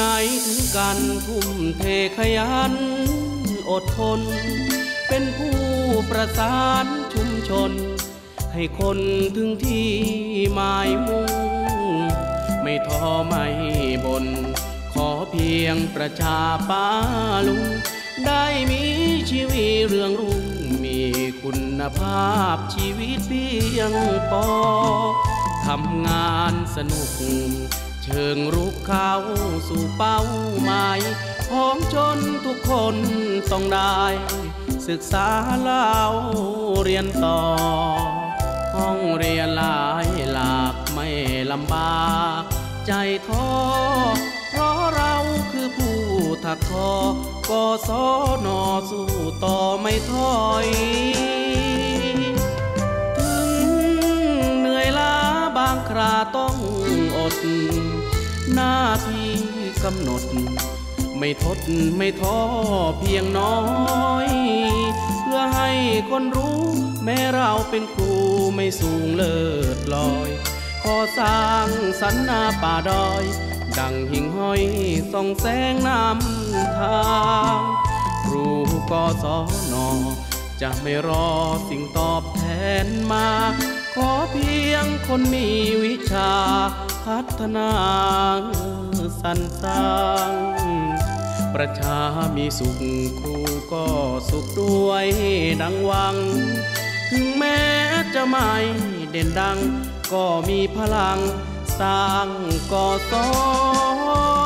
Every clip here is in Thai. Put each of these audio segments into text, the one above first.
ไหนถึงกันทุ่มเทขยัน อดทน เป็นผู้ประสานชุมชน ให้คนถึงที่หมายมุ่ง ไม่ท้อไม่บนขอเพียงประชาป้าลุง ได้มีชีวิตเรื่องรุ่ง มีคุณภาพชีวิตเพียงพอทำงานสนุก เชิงรุกเข้าสู่เป้าหมายของชนทุกคนต้องได้ ศึกษาเล่าเรียนต่อ ห้องเรียนหลายหลากไม่ลำบาก ใจท้อเพราะเราคือผู้ถักทอกศนอสู้ต่อไม่ถอยถึงเหนื่อยล้าบางคราต้องอด หน้าที่กำหนด ไม่ทดไม่ท้อเพียงน้อย เพื่อให้คนรู้ แม้เราเป็นครูไม่สูงเลิศลอย ขอสร้างสรรนาป่าดอย ดังหิ่งห้อยส่องแสงนำทางครูก็สอนอจะไม่รอสิ่งตอบแทนมา ขอเพียงคนมีวิชา พัฒนาสรรสร้าง ประชามีสุขครูก็สุขด้วยดังวัง ถึงแม้จะไม่เด่นดัง ก็มีพลังสร้างก่อสร้าง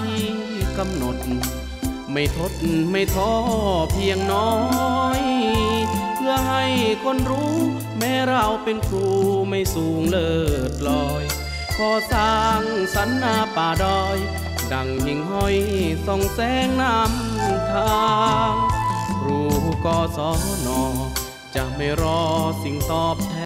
ที่กำหนด ไม่ทดไม่ท้อเพียงน้อย เพื่อให้คนรู้ แม้เราเป็นครูไม่สูงเลิศลอยขอสร้างสรรนาป่าดอย ดังหิ่งห้อยส่องแสงนำทางครูก็สอนอจะไม่รอสิ่งตอบแทน